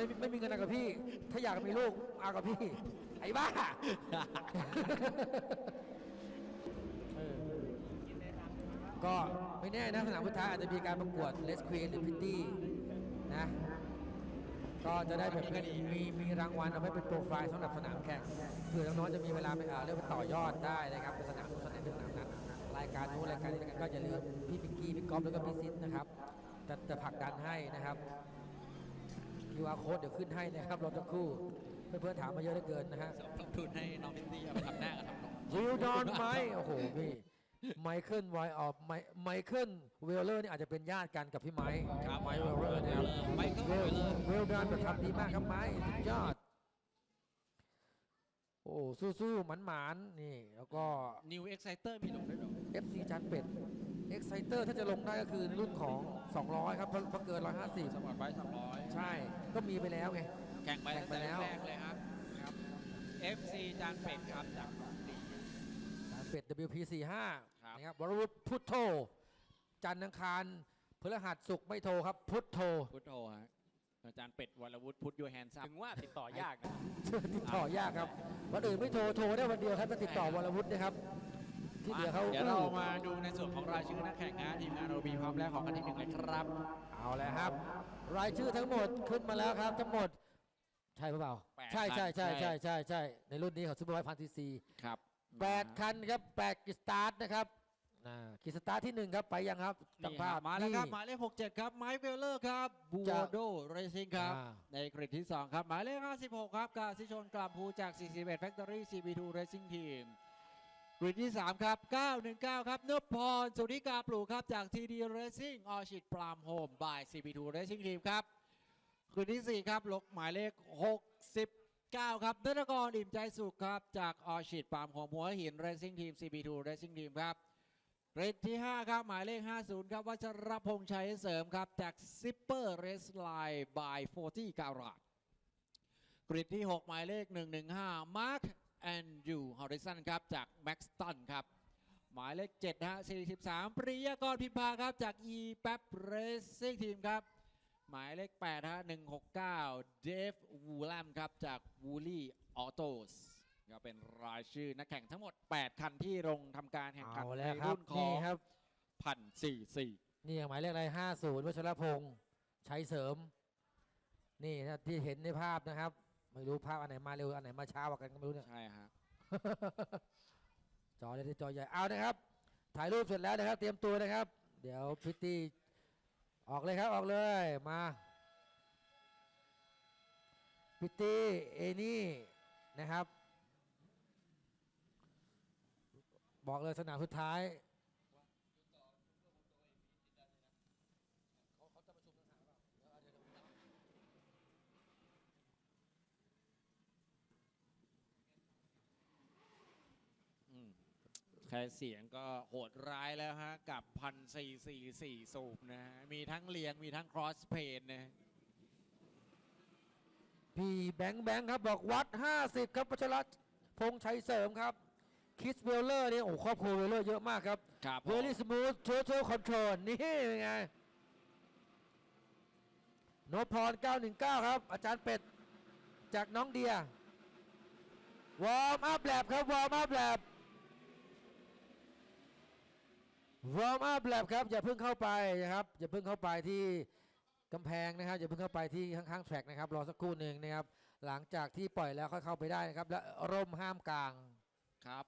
ไม่มีไม่มีเงินเอากับพี่ ถ้าอยากมีลูกเอากับพี่ ไอ้บ้า เออก็ไม่แน่นะสนามพุทธาอาจจะมีการประกวดเลสควีนหรือพิตตี้นะ ก็จะได้แบบมีมีมีรางวัลเอาไว้เป็นโปรไฟล์สำหรับสนามแข่งเผื่อน้องๆจะมีเวลาไปอ่าเรียกว่าต่อยอดได้นะครับเป็นสนามสนามสนามนั้นรายการนู้นรายการนี้ก็อย่าลืมพี่ปิงกี้พี่ก๊อฟแล้วก็พี่ซิดนะครับจะจะผลักดันให้นะครับ QR code เดี๋ยวขึ้นให้นะครับรอสักครู่ เพื่อนๆถามมาเยอะเหลือเกินนะฮะลงทุนให้น้องพิตตี้เอาไปทำหน้ากับทำนมวิลดอนไหมโอ้โหพี่ไมเคิลไวออฟไมไมเคิลเวลเลอร์นี่อาจจะเป็นญาติกันกับพี่ไมค์ครับ ไมค์เวลเลอร์นะครับ ไมเคิลเวเวลลเลอร์เวลดอนแบบทำดีมากครับไมค์สุดยอด โอ้สู้ๆหมันๆนี่ แล้วก็ นิวเอ็กไซเตอร์มีลงด้วยเหรอ FC จานเป็ด Exciter ถ้าจะลงได้ก็คือในรุ่นของ 200 ครับเพราะเพราะเกิน สปอร์ตไบค์สองร้อย150 ใช่ ก็มีไปแล้วไง แข่งไปแข่ตั้งงไปแต่แล้ว แรกๆเลยครับนะครับ FC จานเป็ดครับจากหนองดีจานเป็ด WP45 ครับ นะครับวรวุฒิพุทโธจันทร์อังคารพฤหัสศุกร์ไม่โทรครับ พุทโธพุทโธฮะอาจารย์เป็ดวรวุฒิพุทธยูแฮนซับถึงว่าติดต่อยากนะ ติดต่อยากครับวันอื่นไม่โทรโทรได้วันเดียวครับถ้าติดต่อวรวุฒินะครับ ที่เหลือเขาเดี๋ยวเรามาดูในส่วนของรายชื่อนักแข่งนะทีมงานโอบีพร้อมแล้วของกันที่หนึ่งเลยครับ เอาแล้วครับ รายชื่อทั้งหมดขึ้นมาแล้วครับทั้งหมดใช่หรือเปล่าแปดใช่ใช่ใช่คันใช่ใช่ใช่ในรุ่นนี้ของซูเปอร์ไบค์พันซีซีครับแปดคันครับแปดกิสตาร์ทนะครับอ่ากิสตาร์ทที่หนึ่งครับไปยังครับจับนี่ภาคพรับมาแล้วครับนี่หมายเลข67ครับไมค์เวลเลอร์ครับบูจะโดเรซิ่งครับอ่าในกริดที่2ครับหมายเลข56ครับกาซิชนกลามภูจาก 41 Factory CB2 Racing Team กริดที่ 3 ครับ 919 ครับนพพร สุริกาปลูกครับ จาก TD Racing Orchid Palm Home by CB2 Racing Team ครับกริดที่ 4 ครับลกหมายเลข 69 ครับนนกรอิ่มใจสุขครับ จาก Orchid Palm Home หัวหิน Racing Team CB2 Racing Team ครับเรทที่ 5 ครับ หมายเลข 50 ครับวัชรพงษ์ชัยเสริมครับ จากซิปเปอร์เรสไลน์บาย40การาดกริดที่ 6 หมายเลข 115 มาร์ค แอนยูฮอริสันครับจากแม็กสตันครับ หมายเลข7ฮะ43 ปริยากรพิมพาครับจาก e p a p Racing Team ครับ หมายเลข8ฮะ169 เดฟวูแลมครับจาก w o o l y Autos ก็เป็นรายชื่อนักแข่งทั้งหมด 8 คันที่ลงทำการแข่งขันเอาในแล้วครับรุ่นขอนี่งครับ พันสี่สี่นี่หมายเลขอะไรห้าศูนย์วัชรพงษ์ชัยเสริม นี่นะที่เห็นในภาพนะครับ ไม่รู้ภาพอันไหนมาเร็วอันไหนมาช้ากว่ากันก็ไม่รู้เนี่ย ใช่ฮะ จอเล็กจอใหญ่เอานะครับ ถ่ายรูปเสร็จแล้วนะครับ เตรียมตัวนะครับ เดี๋ยวพิตตี้ออกเลยครับออกเลยมาพิตตี้เอนี่นะครับ บอกเลยสนามสุดท้าย อืม แค่เสียงก็โหดร้ายแล้วฮะ กับพันสี่สี่สี่สูบนะฮะ มีทั้งเลียงมีทั้งครอสเพนนะฮะพี่แบงค์แบงค์ครับบอกวัด 50 ครับปัชรพงษ์ชัยเสริมครับ คิสเวลเลอร์เนี่ยโอ้ครอบครัวเวลเลอร์เยอะมากครับครับเวลี่สมูทโชว์โชว์คอนโทรลนี่เป็นไงโนพร 919 ครับ อาจารย์เป็ดจากน้องเดีย วอร์มอัพแลบครับ วอร์มอัพแลบ วอร์มอัพแลบครับอย่าเพิ่งเข้าไปนะครับอย่าเพิ่งเข้าไปที่กำแพงนะครับอย่าเพิ่งเข้าไปที่ข้างๆแทร็กนะครับรอสักครู่หนึ่งนะครับ หลังจากที่ปล่อยแล้วค่อยเข้าไปได้นะครับ และร่มห้ามกลางครับ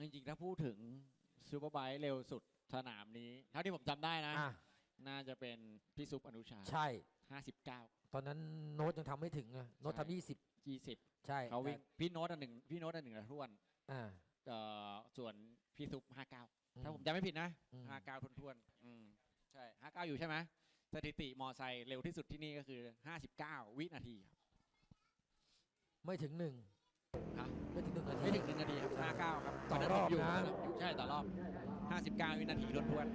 จริงๆถ้าพูดถึงซูเปอร์ไบค์เร็วสุดสนามนี้ เท่าที่ผมจำได้นะ อะน่าจะเป็นพี่ซุปอนุชา ใช่ 59 ตอนนั้นโน้ตยังทำไม่ถึงอะโน้ตใช่ทำยี่สิบ20 ใช่เขาวิ่งพี่โน้ตอันหนึ่งพี่โน้ตอันหนึ่งละท้วน อ่า เอ่อส่วนพี่ซุปอืม59ถ้าผมจำไม่ผิดนะอืม59ทวนๆอืมใช่59อยู่ใช่ไหมสถิติมอไซค์เร็วที่สุดที่นี่ก็คือ59วินาทีครับ ไม่ถึงหนึ่งฮะ ไม่ถึงหนึ่งนาที ไม่ถึงหนึ่งนาทีครับ59ครับต่อวันนั้นรอบผมยู่นะอยู่ใช่ต่อรอบ59วินาทีทวน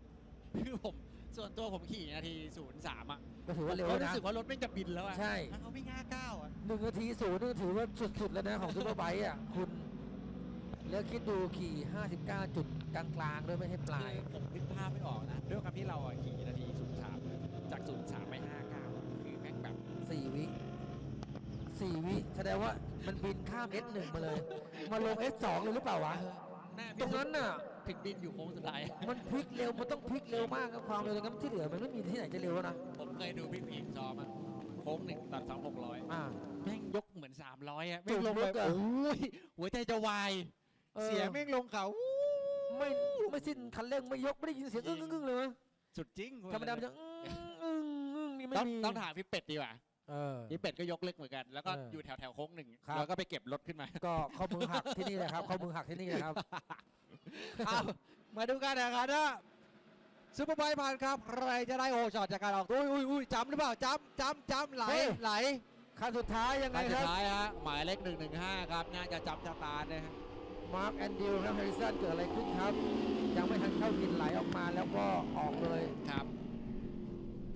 ๆคือผมส่วนตัวผมขี่นาที03อะก็ถือว่าเร็วผมนะ รู้สึกว่ารถไม่งจะบินแล้วอะใช่ แล้วเขาวิ่ง59อะ หนึ่งนาทีศูนย์นี่ถือว่าสุดๆแล้วนะของซูเปอร์ไบค์อะคุณ แล้วคิดดูขี่ 59 จุดกลางๆด้วยไม่ใช่ปลาย คือผมนึภาพไม่ออกนะ ด้วยความที่เราขี่นาทีสูงย์สามจากสูงสามไปห้าเก้าคือแม่งแบบสี่วิสี่วิแสดงว่ามันบินข้าม S1 มาเลย มาลง S2 เลยหรือเปล่าวะตรงนั้นน่ะ พลิกดินอยู่โค้งสุดท้าย มันพลิกเร็ว มันต้องพลิกเร็วมากครับความเร็วตรงั้นที่เหลือมันไม่มีที่ไหนจะเร็วนะ ผมเคยดูพี่พีงซ้อมันโค้งหนึ่งตัดสองหกร้อยแม่งยกเหมือนสามร้อยอะแม่ลงจุกลึไปกอะ โอ้ยหัวใจจะวาย ออเสียแม่งลงเขาไม่ไม่สิ้นคันเร่งไม่ยกไม่ได้ยินเสียงอึ้งอึ้งอึ้งเลยนะสุดจริงธรรมดามันจะอึ้งอึ้งอึ้งนี่ไม่ต้องมีต้องถามพี่เป็ดดีกว่าเออ พี่เป็ดก็ยกเล็กเหมือนกัน แล้วก็เออออยู่แถวแถวๆโค้งหนึ่งครับ แล้วก็ไปเก็บรถขึ้นมา ก็ข้อมือหักที่นี่แหละครับข้อมือหักที่นี่แหละครับ เอามาดูกันนะครับนะซูเปอร์ไบค์ผ่านครับ ใครจะได้โอช็อตจากการออกตัวอุ้ยอุ้ยอุ้ยจำหรือเปล่าจำจำจำไหลเฮ้ย ไหลขั้นสุดท้ายยังไงขั้นคสุรัดบท้ายฮะ หมายเลขหนึ่งหนึ่งห้าครับ น่าจะจำชะตานะฮะ มาร์คแอนดิวครับแฮร์ริสันเกิดอะไรขึ้นครับ ยังไม่ทันเข้ากินไหลออกมาแล้วก็ออกเลย ครับ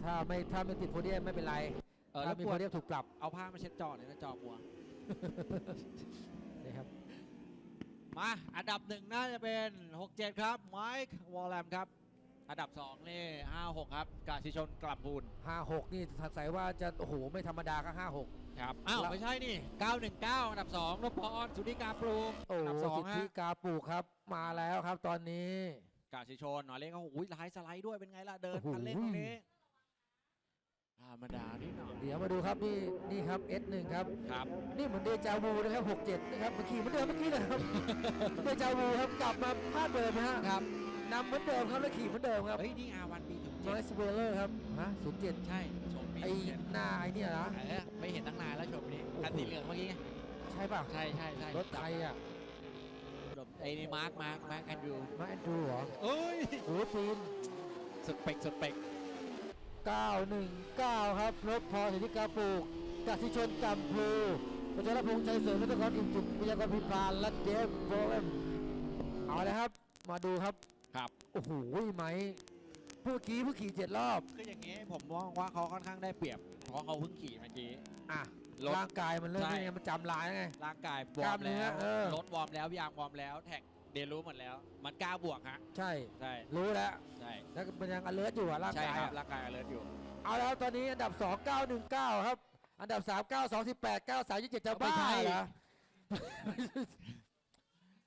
ถ้าไม่ถ้าไม่ติดโพเดียมไม่เป็นไรเออถ้าแล้วมีปโพวดเดียมถูกปรับ เอาผ้ามาเช็ดจอหน่อยนะจอมัวนี่ครับ มา อันดับหนึ่งน่าจะเป็น 6-7 ครับไมค์วอลแลมครับ อันดับ2นี่5-6 ครับ กาศิชนกลับพูน56 นี่สงสัยว่าจะ โอ้โห ไม่ธรรมดาก็56 ครับ อ้าว แล้ว ไม่ใช่นี่ 919 อันดับ2นพพรสุธิกาปลูกโอ้อันดับสิท2ธิฮะกาปูครับ มาแล้วครับตอนนี้ กาศิชนหน่อยเล่นก็โอ้ยไลฟ์สไลด์ด้วยเป็นไงล่ะ เดินโอ้โหคันเร่งตรงนี้ธรรมดานิดหน่อยเดี๋ยวมาดูครับนี่นี่ครับ S1 ครับ ครับ นี่เหมือนเดจาวูนะครับ67นะครับเมื่อกี้เหมือนเดิมเมื่อกี้นะครับ เดจาวูครับกลับมาภาพเดิมนะฮะครับ นำเหมือนเดิมครับแล้วขี่เหมือนเดิมครับเฮ้ย นี่อาวันปีถึงนอยสเวลเลอร์ครับฮะ07ใช่ชมปีไอ้เจ็ดหน้าไอ้เนี่ยนะ เออไม่เห็นตั้งนานแล้วชมนี้คันสีเหลืองเมื่อกี้ไงใช่ป่ะ ใช่ใช่ใช่รถใครอะ ไอ้นี่มาร์คมาร์คมาร์คแอนดรูมาแอนดรูเหรอเอ้ยโอ้โหปีนสุดเป็กสุดเป็ก919 ครับรถพอสิทธิกาปลูกกสิชนกัมพูปัจจรพงษ์ชัยเสริมนักกรอิ่มจุกวิยากรพิมพานและเดฟโบเลมเอาเลยครับ มาดูครับ ครับ โอ้โหไหมเมื่อกี้เพิ่งขี่เจ็ดรอบ คืออย่างนี้ผมมองว่าเขาค่อนข้างได้เปรียบ เพราะเขาเพิ่งขี่เมื่อกี้ อะรถร่างกายมันเริ่มใช่ นี่ไงมันจำลายแล้วไง ร่างกายวกอล้าร์มมเนื้แล้อวเออ รถวอร์มแล้วยางวอร์มแล้ว แท็กเรียนรู้หมดแล้ว มันกล้าบวกฮะ ใช่ ใช่รู้แล้ว ใช่แล้วก็มันยังอเลิร์อยู่อะร่างใช่กายครับอะร่างกายอเลิร์อยู่เอาแล้วตอนนี้อันดับ 2 919 ครับ อันดับ 3 9 2 18 9 3 27จะบ้าไม่ใช่เหรอ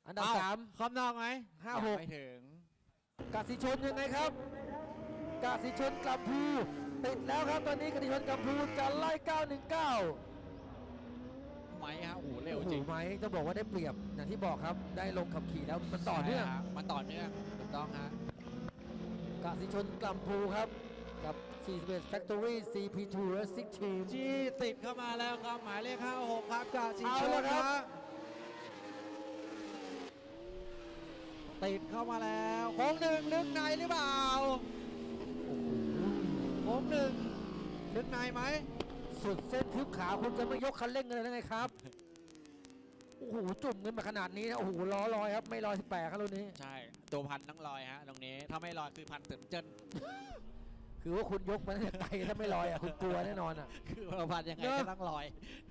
อันดับเอ้สามคำนองไหมห้าหกไม่ถึง กสิชนยังไงครับกสิชนกัมพูติดแล้วครับตอนนี้กสิชนกัมพูจะไล่ 919 ไหมฮะโอ้โหเร็วโอ้โหจริงไหมจะบอกว่าได้เปรียบอย่างที่บอกครับได้ลงขับขี่แล้วมันต่อเนื่องใช่ฮะมันต่อเนื่องถูกต้องฮะกสิชนกัมพูครับกับ 41 Factory CP2 Racing Team จี้ติดเข้ามาแล้วครับ หมายเลข 56 ครับจากสีเอาชแล้นวครับ ฮะ ติดเข้ามาแล้วโค้งหนึ่งลึกในหรือเปล่าโค้งหนึ่งลึกในไหมสุดเส้นทึบขาคุณจะไม่ยกคันเร่งกันเลยได้ไงครับโอ้โหจุ่มกันมาขนาดนี้นะโอ้โหล้อลอยครับไม่ลอย18ครับรุ่นนี้ ใช่ ตัวพันต้องลอยฮะ ตรงนี้ถ้าไม่ลอยคือพันตึมเจนคือว่าคุณยกมาตั้งแต่ไกลถ้าไม่ลอยอะคุณกลัวแน่นอนอะคือเราพันยังไงเนอะก็ต้องลอย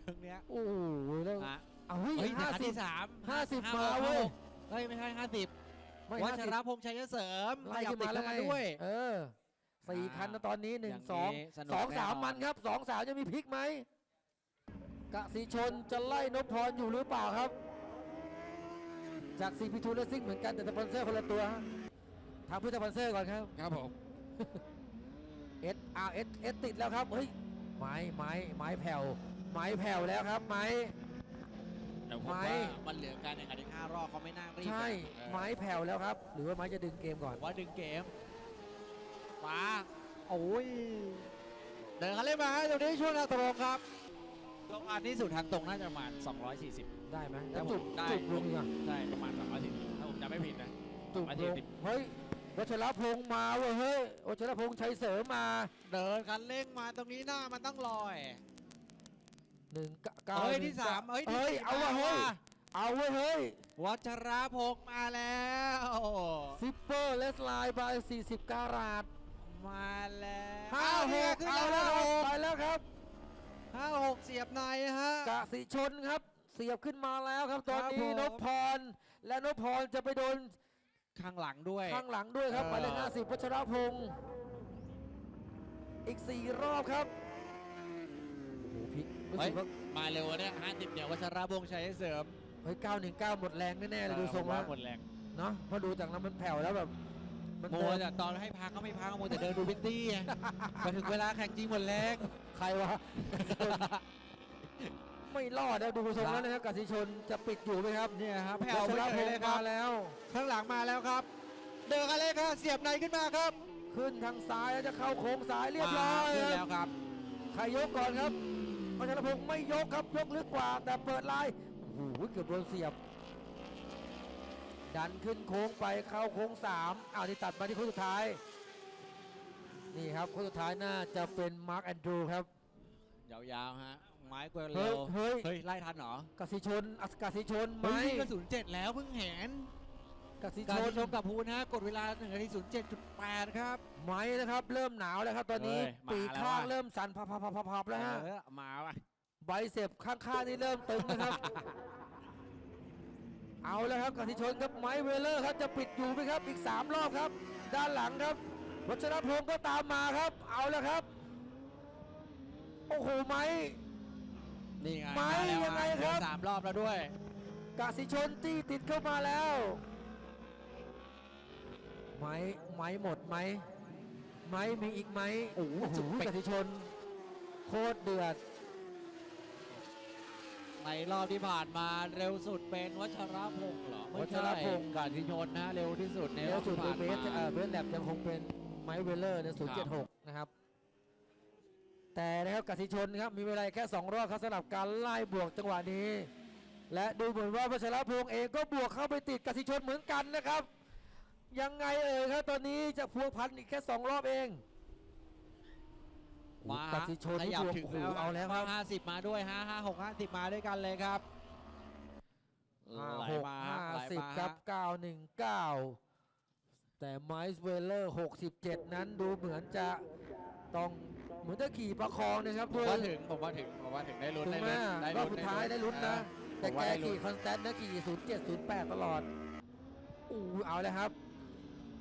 ตรงเนี้ยโอ้โหแล้วฮะเอาเฮ้ยเฮ้ยห้าคันสิบที่สามห้าสิบห้มาหกเว้ยเฮ้ยไม่ใช่ห้าสิบ ไม่วัห้าชสิบรพงษ์ชัยเสริมไล่ขึ้นมาแล้วไงขยับติดเข้ด้วย เออสี่คันนะตอนนี้หนึ่งอย่างสองนี้สนุกสองสามแน่นอนมันครับสองสามจะมีพลิกไหมกสิชนจะไล่นพพรอยู่หรือเปล่าครับ จากซีพีทูเลสซิ่งเหมือนกันแต่สปอนเซอร์คนละตัวฮะทางเพื่อสปอนเซอร์ก่อนครับครับผมเอสอาร์เอสเอสติดแล้วครับเฮ้ยไม้ไม้ไม้แผ่วไม้แผ่วแล้วครับไม้ แต่ผมไม้ว่ามันเหลือการแข่งขันอีกห้ารอบเขาไม่น่ารีบใช่เออไม้แผ่วแล้วครับ หรือว่าไม้จะดึงเกมก่อน ผมว่าดึงเกมมาโอ้ยเดินเขาเล่นมาฮะตรงนี้ช่วงแนวตรงครับตรงอันที่สุดทางตรงน่าจะประมาณ 240 ได้ไหมครัแล้วบจุดผมได้ จุดลงอีกอะใช่ประมาณ240ถ้าผมจำไม่ผิดนะ จุดมาลที่งสิบเฮ้ยวัชรพงษ์มาเว้ยเฮ้ยวัชรพงษ์ชัยเสริมมา เดินคันเร่งมาตรงนี้หน้ามันต้องลอย หนึ่งเก้าเฮ้ยหนึ่ที่งสามเฮ้ยที่เฮ้ย สี่เอาวะมเฮ้ย เอาเว้ยเฮ้ยวัชรพงษ์มาแล้ว ซิปเปอร์เลสไลน์บาย40 การาดมาแล้วห้าหเนี่ยกขึ้นเอาแล้แล้ววครับไปแล้วครับห้าหกเสียบในฮะกสิชนครับ เสียบขึ้นมาแล้วครับ ตอนครับนี้ผม นพพร และนพพรจะไปโดนข้างหลังด้วย ข้างหลังด้วยครับเออหมายเลข50พัชรพงศ์อีก 4 รอบครับโอ้โหพลิก รู้เฮ้สึยกว่ามาเร็วเนี่ย50เนี่ยวัชระพงษ์ชัยให้เสริมเฮ้ย919หมดแรงแน่ๆเลยดูทรงแล้วหมดแรงเนาะเพราะดูจากนั้นมันแผ่วแล้วแบบมันโมเดินแต่ตอนให้พักก็ไม่พักโมแต่เดินดูพิตตี้ไงมาถึงเวลาแข่งจริงหมดแรงใครวะ ไม่รอดนะดูทรงแล้วนะครับกสิชนจะปิดอยู่ไหมครับเนี่ยครับแผ่แผ่ววไปไปเลเลยยคครัรับบแล้ว ข้างหลังมาแล้วครับ เดินกันเลยครับเสียบในขึ้นมาครับ ขึ้นทางซ้ายแล้วจะเข้าโค้งซ้ายเรียบร้อยมาขึ้นคแล้รับวครับใครยกก่อนครับ พัชรพงศ์ไม่ยกครับยกลึกกว่าแต่เปิดลายโอ้โหเกือบโดนเสียบ ดันขึ้นโค้งไปเข้าโค้งสามอ้าวนี่ตัดมาที่โค้งสุดท้าย นี่ครับโค้งสุดท้ายน่าจะเป็นมาร์คแอนดรูครับยาวๆฮะไม้กวเฮ้เร็ยวเฮ้ยเฮ้ยไล่ทันเหรอ กสิชนอัสกสิชนไหมเฮ้ยนี่กระสุนเจ็ดแล้วเพิ่งเห็น กสิการชนชมกับภูนะกดเวลา1นาที07.8 ครับ ไหมนะครับ เริ่มหนาวแล้วครับ ตอนนี้เฮ้ยมาปีกแล้วข้างว่ะ เริ่มสั่นพับพับพับพับแล้วฮะเออมาว่ะใบเสพข้างๆนี่เริ่มตึงนะครับ เอาแล้วครับกสิชนครับไม้เวเลอร์ครับจะปิดอยู่ไหมครับอีก3รอบครับ ด้านหลังครับ วัชรพงศ์ก็ตามมาครับ เอาแล้วครับโอ้โหไม้นี่ไงไม่าแล้วยังไงฮะครับ สามรอบแล้วด้วย กสิชนตีติดเข้ามาแล้ว ไม้ไม้หมดไหมไม้มีอีกไหมโอ้โหจุดเป๊กกสิชน โคตรเดือด ในรอบที่ผ่านมาเร็วสุดเป็นวัชรพงศ์เหรอไม่วัชใช่รพงศ์การทิชนนะ เร็วที่สุดในรเร็อวบสุดที่ในผ่านเบสมาเอ่อเบสแลบยังคงเป็นไมค์เวลเลอร์ใน076 นะครับ แต่นะครับกสิชนครับมีเวลาแค่ 2 รอบครับสำหรับการไล่บวกจังหวะนี้ และดูเหมือนว่าพัชรพงศ์เองก็บวกเข้าไปติดกสิชนเหมือนกันนะครับ ยังไงเอ่ยครับตอนนี้จะพัวพันอีกแค่2รอบเองมาโอ้โหกสิชนขนี่ยับบวกถึงโอ้โหแล้วเอาแล้วครับห้าสิบมาด้วยห้าห้าหกห้าสิบมาด้วยกันเลยครับไหลหกมาห้าไหลสิบมาครับเก้าหนึ่งเก้าแต่ไมซ์เวลเลอร์หกสิบเจ็ดนั้นดูเหมือนจะต้องเหมือนจะขี่ประคองนะครับผมด้วยว่าถึงผมว่าถึงผมว่าถึงได้ลุ้นถูกได้ไหมลุ้นได้รอบลุ้นสุดท้ายได้ลุ้นนะ แต่ผมแกว่าได้ลุ้ขี่นคอนสแตนต์นะขี่ศูนย์เจ็ดศูนย์แปดตลอดอู้เอาเลยครับ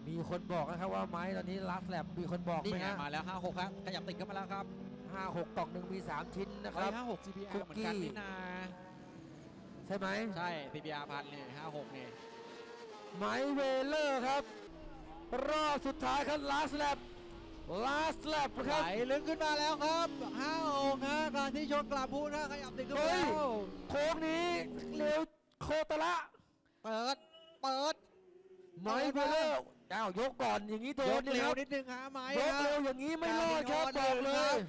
มีคนบอกนะครับว่าไม้ตอนนี้ลัสแลบมีคนบอกนี่ไหมไงฮะมาแล้วห้าหกครับ ขยับติดเข้ามาแล้วครับห้าหกกล่องหนึ่งมีสามชิ้นนะคเฮ้รัยบห้าหก CPR คุกเหมือนกันกี้นี่นาใช่ไหมใช่ CPR พันนี่ห้าหกนี่ไมค์เวลเลอร์ครับ รอบสุดท้ายครับลาสแลบลาสแลบคไหลรับ ลึกขึ้นมาแล้วครับห้าหกฮะการที่ชนกลับพูนะขยับติดขึ้นมาเฮ้ยแล้วโค้งนี้เร็วโคตรละเปิด เปิด ไมค์เวลเลอร์ อ้าวยกก่อนอย่างนี้โดยนกนี่เร็ควรับนิดนึงฮะไม้ยกฮะเร็วอย่างนี้ไม่รอดครับการบอกเลบินออนเดินครัยบ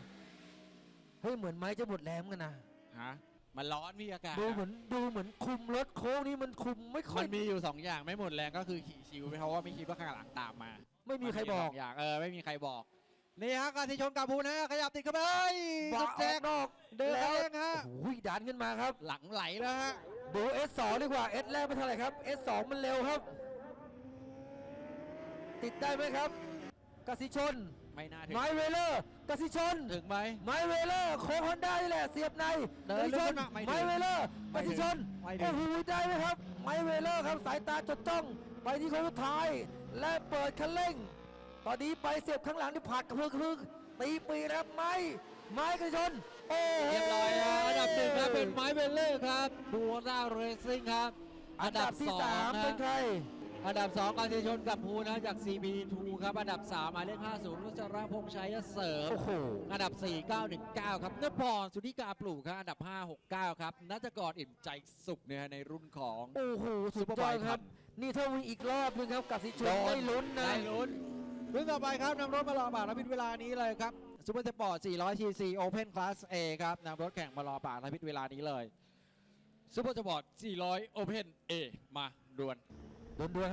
เฮ้ยเหมือนไม้จะหมดแรงกันนะฮะมันร้อนมีอากาศดูอะเหมือนดูเหมือนคุมรถโค้งนี้มันคุมไม่ค่อมัยนมีอยู่สองอย่างไม่หมดแรงก็คือขี่ชิวเพราะว่าไม่คิดว่าข้างหลังตามมาไม่มีใครบอกนสงอย่างเออไม่มีใครบอก นี่ฮะการที่ชนกับพูนะขยับติดเข้าไปเฮ้ยบาสุดอแจอกกนอกเดินแล้วเองฮะโอ้โหดันขึ้นมาครับ หลังไหลแล้วฮะดู S2 ดีกว่า S แรกไม่เท่าไหร่ครับ S2 มันเร็วครับ ติดได้ไหมครับกสิชนไม่น่าถึงไม้เวเลอร์กสิชนถึงไหม ไม้เวเลอร์โค้งฮอนด้านี่แหละเสียบในเดิกนสิชนลึกขึ้นมาไม่ถึงไม้เวเลอร์กไม่ถึสิงชนไม่ถึโอ้งโหได้ไหมครับ ไม้เวเลอร์ครับสายตาจดจ้องไปที่โค้งสุดท้าย และเปิดคันเร่ง ตอนนี้ไปเสียบข้างหลังที่ผลักกระเพื่อมกระเพื่อมตีปีกนะครับไม้ไม้กสิชนโอ้โห เรียบร้อยฮะอันดับหนึ่งครับเป็นไม้เบลเลอร์ครับดูด้าเรซิ่งครับอันดับที่สองสามนะเป็นใคร อันดับ 2การเทชนกับภูนะจาก CB2 ครับ อันดับ 3 หมายเลข 50รุจระพงษ์ชัยเสริม โอ้โห อันดับ 4 919 ครับเนพรสุธิกาปลูกครับ อันดับ 5 69 ครับนัจกรอิ่มใจสุขเนี่ยในรุ่นของ โอ้โห สุดยอดครับ นี่ถ้ามีอีกรอบนึงครับกสิชนได้ลุ้นนะได้ลุ้นรุ่นต่อไปครับนำรถมารอปากรับพิษเวลานี้เลยครับซูเปอร์สปอร์ต400 cc Open Class A ครับนำรถแข่งมารอปากรับพิษเวลานี้เลยซูเปอร์สปอร์ต400 Open A มาด่วน Remember